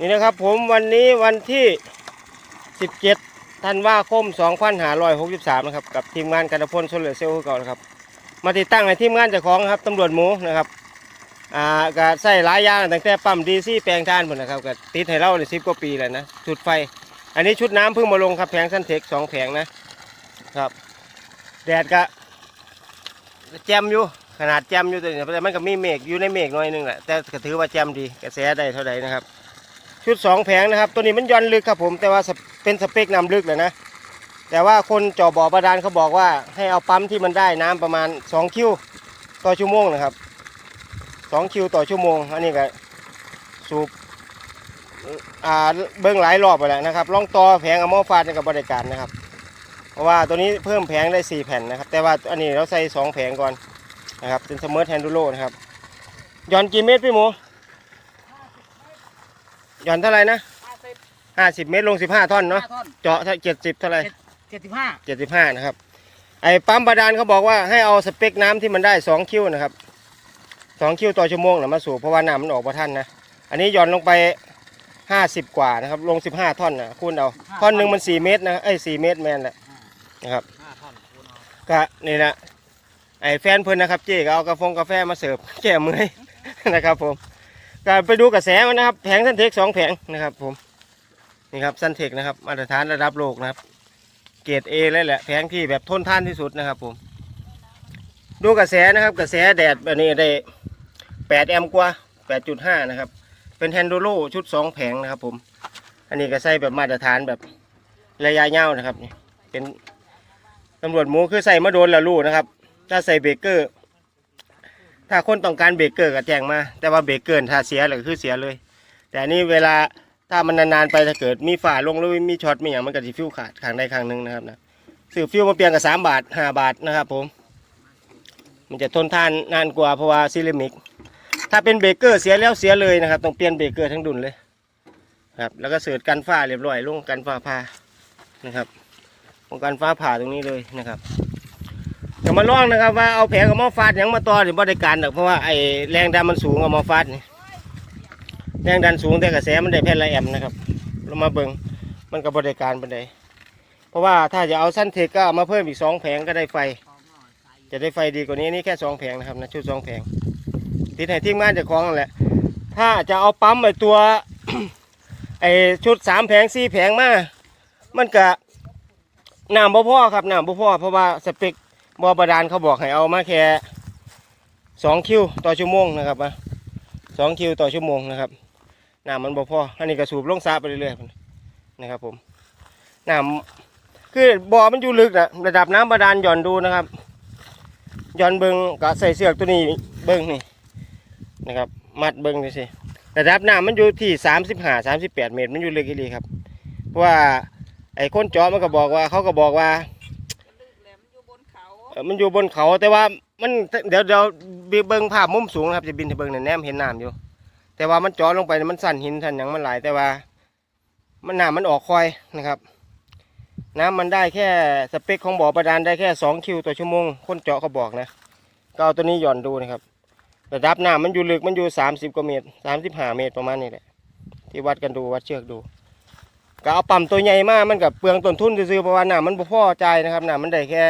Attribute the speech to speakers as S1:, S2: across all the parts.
S1: นี่นะครับผมวันนี้วันที่ 17ธันวาคม 2563 นะครับ กับทีมงานกันพลโซลเลอเซลล์คือเก่านะครับ มาติดตั้งในทีมงานเจ้าของครับตำรวจหมูนะครับอ่าก็ใส่หลายอย่างตั้งแต่ปั๊มดีซี่แปลงทานหมดนะครับก็ติดให้เราเลยสิบกว่าปีแล้วนะชุดไฟ อันนี้ชุดน้ำเพิ่งมาลงครับแผงซันเทคสองแผงนะครับแดดก็แจมอยู่ขนาดแจมอยู่แต่แต่มันก็มีเมฆอยู่ในเมฆหน่อยนึงแหละแต่ก็ถือว่าแจมดีกระแสได้เท่าไหร่นะครับ ชุดสองแผงนะครับ ตัวนี้มันย้อนลึกครับผม แต่ว่าเป็นสเปคน้ำลึกเลยนะ แต่ว่าคนเจาะบ่อบาดาลเขาบอกว่าให้เอาปั๊มที่มันได้น้ำประมาณ2คิวต่อชั่วโมงนะครับสองคิวต่อชั่วโมง อันนี้ก็สูบอ่าเบิ้งหลายรอบไปแล้วนะครับล่องต่อแผงอะโมฟาดกับบริการนะครับ เพราะว่าตัวนี้เพิ่มแผงได้สี่แผ่นนะครับ แต่ว่าอันนี้เราใส่สองแผงก่อนนะครับเป็นเสมอแทนดูโลนะครับย่อนกี่เมตรพี่หมู ย่อนเท่าไหร่นะ
S2: ห้าสิบ
S1: ห้าสิบเมตรลงสิบห้าท่อนเนาะ
S2: ห้าท่อน
S1: เจาะเจ็ดสิบเท่าไหร่
S2: เจ็ดสิบห้า
S1: เจ็ดสิบห้านะครับ ไอ้ปั๊มบาดาลเขาบอกว่าให้เอาสเปคน้ำที่มันได้สองคิวนะครับสองคิวต่อชั่วโมงนะมาสูบเพราะว่าน้ำมันออกมาท่านนะอันนี้หย่อนลงไปห้าสิบกว่านะครับลงสิบห้าท่อนนะคูณเอาท่อนหนึ่งมันสี่เมตรนะไอ้สี่เมตรแมนแหละนะครับ
S2: ห้าท่อนคูณเอา
S1: ก็นี่แหละไอ้แฟนเพิ่นนะครับเจ๊ก็เอากาแฟกาแฟมาเสิร์ฟแก้เมื่อยนะครับผม ก็ไปดูกระแสมันนะครับ แผงซันเทคสองแผงนะครับ ผม นี่ครับซันเทคนะครับ มาตรฐานระดับโลกนะครับ เกรดเอเลยแหละ แผงที่แบบทนทานที่สุดนะครับ ผม ดูกระแสนะครับ กระแสแดดแบบนี้ได้แปดแอมป์กว่าแปดจุดห้านะครับ เป็นแฮนดูโลชุดสองแผงนะครับ ผม อันนี้ก็ใส่แบบมาตรฐานแบบระยะยาวนะครับ เป็นตำรวจหมูคือใส่มาโดนล้วรู้นะครับ ถ้าใส่เบเกอร์ ถ้าคนต้องการเบรกเกอร์ก็แจ้งมา แต่ว่าเบรกเกอร์ถ้าเสียเลยคือเสียเลย แต่นนี้เวลาถ้ามันนานๆไปถ้าเกิดมีฝ่าลงหรือมีช็อตมีอย่างมันก็จะฟิวขาดข้างใดข้างหนึ่งนะครับนะซื้อฟิวมาเปลี่ยนกับสามบาทห้าบาทนะครับผม มันจะทนทานนานกว่าเพราะว่าซิลิมิก ถ้าเป็นเบรกเกอร์เสียแล้วเสียเลยนะครับต้องเปลี่ยนเบรกเกอร์ทั้งดุนเลยครับแล้วก็เสิร์ชกันฟ้าเรียบร้อยลงกันฟ้าพานะครับป้องกันฟ้าผ่าตรงนี้เลยนะครับ มาลองนะครับว่าเอาแผงกับหม้อฟาดยังมาต่อหรือบริการหรอกเพราะว่าไอ้แรงดันมันสูงกับหม้อฟาดนี่แรงดันสูงแต่กระแสมันได้แผ่นละแอมนะครับเรามาเบิ่งมันกับบริการปันใดเพราะว่าถ้าจะเอาสั้นเทก็เอามาเพิ่มอีกสองแผงก็ได้ไฟ จะได้ไฟดีกว่านี้นี่แค่สองแผงนะครับนะชุดสองแผงติดให้ทีมงานจะคล้องนั่นแหละ ถ้าจะเอาปั๊มไอตัวไอชุดสามแผงสี่แผงมา มันก็น้ำบ่พอครับน้ำบ่พอเพราะว่าสเปค บ่อบาดาลเขาบอกให้เอามาแค่สองคิวต่อชั่วโมงนะครับนะสองคิวต่อชั่วโมงนะครับน้ำมันบ่พออันนี้ก็สูบลงสระไปเรื่อยๆนะครับผมน้ำคือบ่อมันอยู่ลึกนะระดับน้ำบาดาลหย่อนดูนะครับหย่อนเบิงก็ใส่เสือกตัวนี้เบิงนี่นะครับมัดเบิงดูสิระดับน้ำมันอยู่ที่สามสิบห้าสามสิบแปดเมตรมันอยู่ลึกอีหลีครับเพราะว่าไอ้คนจาะมันก็บอกว่าเขาก็บอกว่า
S2: มัน
S1: อยู่บนเขาแต่ว่ามันเดี๋ยวเดี๋ยวเบิ่งภาพมุมสูงนะครับจะบินให้เบิ่งในแนมเห็นน้ำอยู่ แต่ว่ามันจาะลงไปมันสั่นหินสั่นหยังมันหลายแต่ว่า มันน้ำมันออกคอยนะครับ น้ำมันได้แค่สเปคของบ่อประดานได้แค่สองคิวต่อชั่วโมงคนเจาะเขาบอกนะก็เอาตัวนี้หย่อนดูนะครับระดับน้ำมันอยู่ลึกมันอยู่สามสิบกว่าเมตรสามสิบห้าเมตรประมาณนี้แหละที่วัดกันดูวัดเชือกดูก็เอาปั๊มตัวใหญ่มากมันกับเปลืองต้นทุนซื้อเพราะว่าน้ำมันบ่พอใจนะครับน้ำมันได้แค่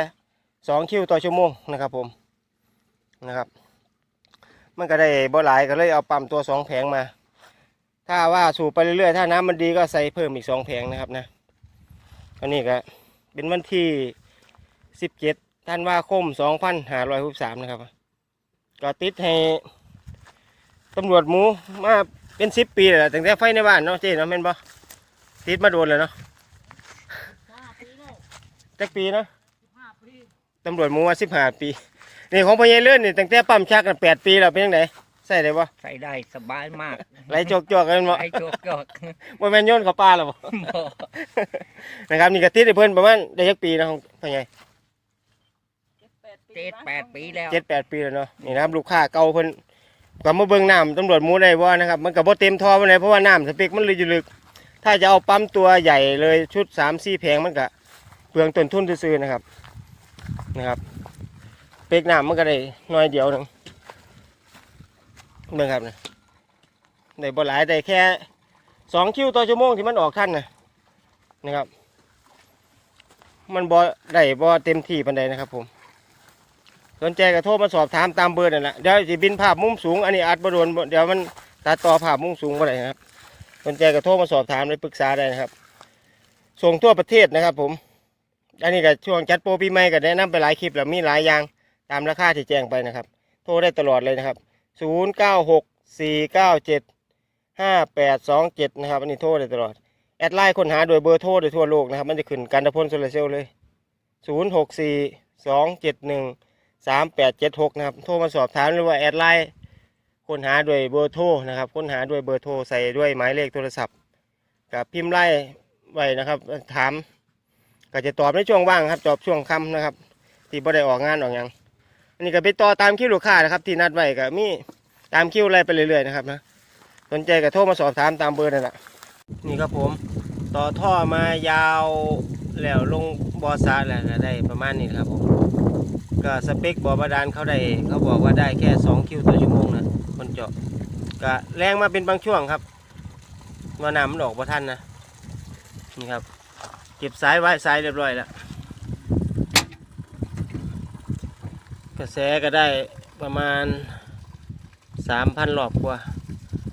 S1: สองคิวต่อชั่วโมงนะครับผมนะครับ มันก็ได้บ่หลายก็เลยเอาปั๊มตัวสองแผงมา ถ้าว่าสูบไปเรื่อยๆ ถ้าน้ำมันดีก็ใส่เพิ่มอีกสองแผงนะครับนะอันนี้ก็เป็นวันที่สิบเจ็ดธันวาคมสองพันห้าร้อยหกสามนะครับ ก็ติดให้ตำรวจหมูมาเป็นสิบปีแล้วตั้งแต่ไฟในบ้านเนาะเจ๊เนาะแม่นบ่ติดมาโดนเลยเนาะ
S2: ห้าปีแล้ว
S1: จักปีเนาะ
S2: ห้าปี
S1: ตำรวจหมูว่าสิบห้าปีนี่ของพญายเลื่อนนี่ตั้งแต่ปั๊มชักกันแปดปีแล้วเป็นยังไงใส่ได้ปะ
S2: ใส่ได้สบายมาก
S1: ไหลจกจกๆกันบ่
S2: ไอ้โจกจอก
S1: บ่แม่นโยนเขาปลาหรอบ่นะครับนี่ก็ติดให้เพิ่นประมาณได้จักปีนะของพญาย
S2: เจ็ดแปดปีแล้ว
S1: เจ็ดแปดปีแล้วเนาะนี่นะครับลูกค้าเก่าเพิ่นก็มาเบิ่งน้ำตำรวจหมูได้บ่นะครับมันก็บ่เต็มท่อปานใดเพราะว่าน้ำสเปกมันเลยอยู่ลึก ถ้าจะเอาปั๊มตัวใหญ่เลยชุดสามสี่แผงมันก็เปลืองต้นทุนซื้อๆนะครับ นะครับเปกน้ำมันก็ได้น้อยเดียวหนึ่งเบิ่งครับนะได้บ่หลายได้แค่สองคิวต่อชั่วโมงที่มันออกท่านนะนะครับ มันบอได้บอเต็มที่ปันใดนะครับ ผมสนใจก็โทรมาสอบถามตามเบอร์นั่นแหละเดี๋ยวจะบินภาพมุมสูงอันนี้อัดบโดนเดี๋ยวมันตัดต่อภาพมุมสูงก็ได้นะครับสนใจก็โทรมาสอบถามและปรึกษาได้นะครับ ส่งทั่วประเทศนะครับ ผม อันนี้ก็ช่วงจัดโปรปีใหม่ก็แนะนำไปหลายคลิปแล้วมีหลายอย่างตามราคาที่แจ้งไปนะครับ โทรได้ตลอดเลยนะครับ 0 9 6 4 9 7 5 8 2 7 นะครับ อันนี้โทรได้ตลอด แอดไลน์ค้นหาโดยเบอร์โทรโดยทั่วโลกนะครับ มันจะขึ้นกันตะพลโซลาร์เซลเลย 0 6 4 2 7 1 3 8 7 6 นะครับ โทรมาสอบถามหรือว่าแอดไลน์ค้นหาโดยเบอร์โทรนะครับค้นหาด้วยเบอร์โทรใส่ด้วยหมายเลขโทรศัพท์กับพิมพ์ไล่ไว้นะครับ ถาม ก็จะตอบในช่วงว่างครับตอบช่วงค่ำนะครับ ที่บ่ได้ออกงานออกหยังอันนี้ก็ไปต่อตามคิวลูกค้านะครับ ที่นัดไว้ก็มีตามคิวอะไรไปเรื่อยๆนะครับนะสนใจก็โทรมาสอบถามตามเบอร์นั่นแหละนี่ครับผม ต่อท่อมายาวแล้วลงบอสาแล้วก็ได้ประมาณนี้ครับผมก็สเปคบ่อบาดาลเขาได้เขาบอกว่าได้แค่ 2 คิวต่อชั่วโมงนะคนเจาะก็แรงมาเป็นบางช่วงครับว่าน้ำมันออกบ่ทันนะนี่ครับ เก็บสายไว้สายเรียบร้อยแล้วกระแสก็ได้ประมาณสามพันรอบกว่า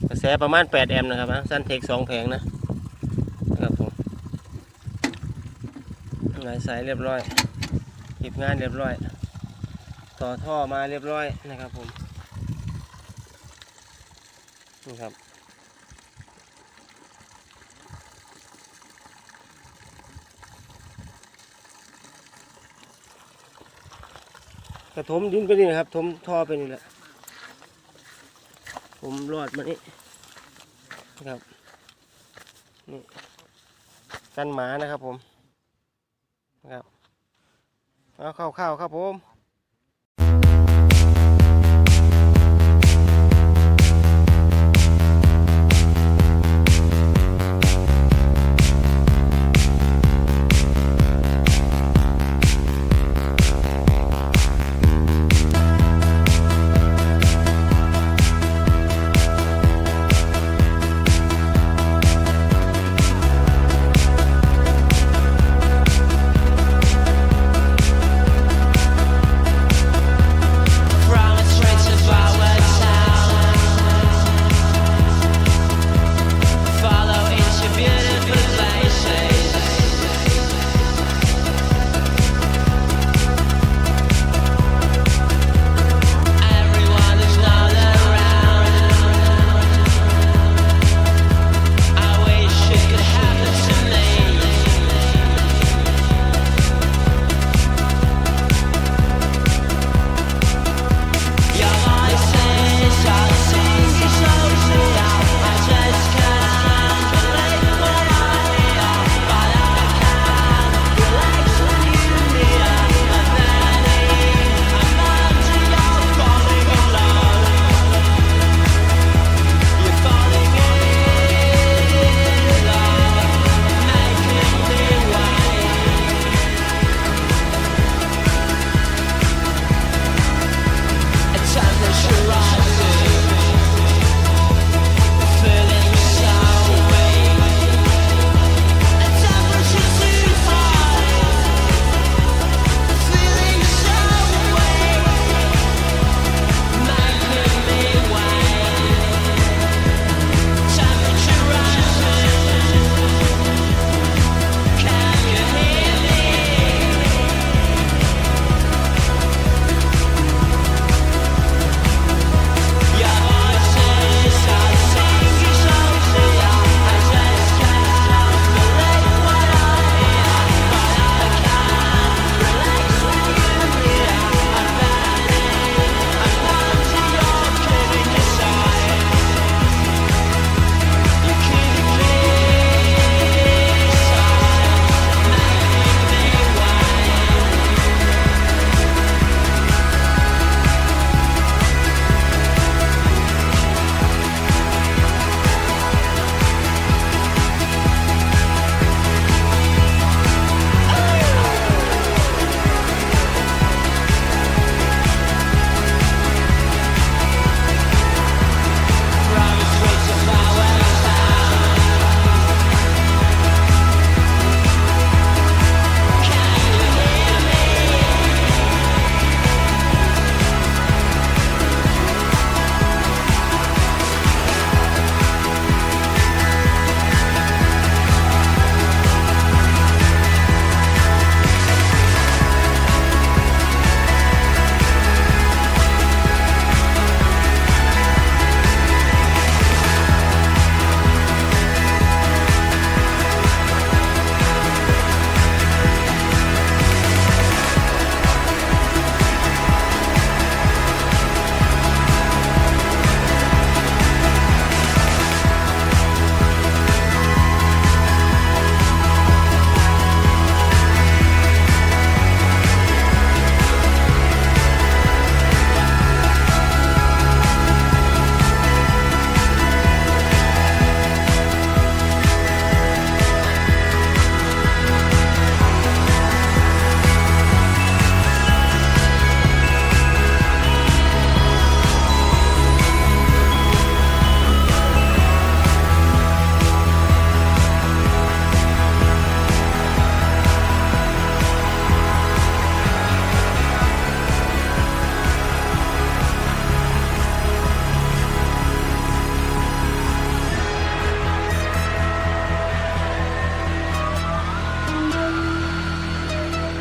S1: กระแสประมาณแปดแอมป์นะครับนะสั้นเทคสองแผงนะนะครับผมหลายสายเรียบร้อยเก็บงานเรียบร้อย ต่อท่อมาเรียบร้อยนะครับผมนี่ครับ กระถมดินไปนี่นะครับ ถมท่อไปนี่แหละ ผมรอดมานี่นะครับ นี่กันหมานะครับผม นะครับเอาเข้าๆครับผม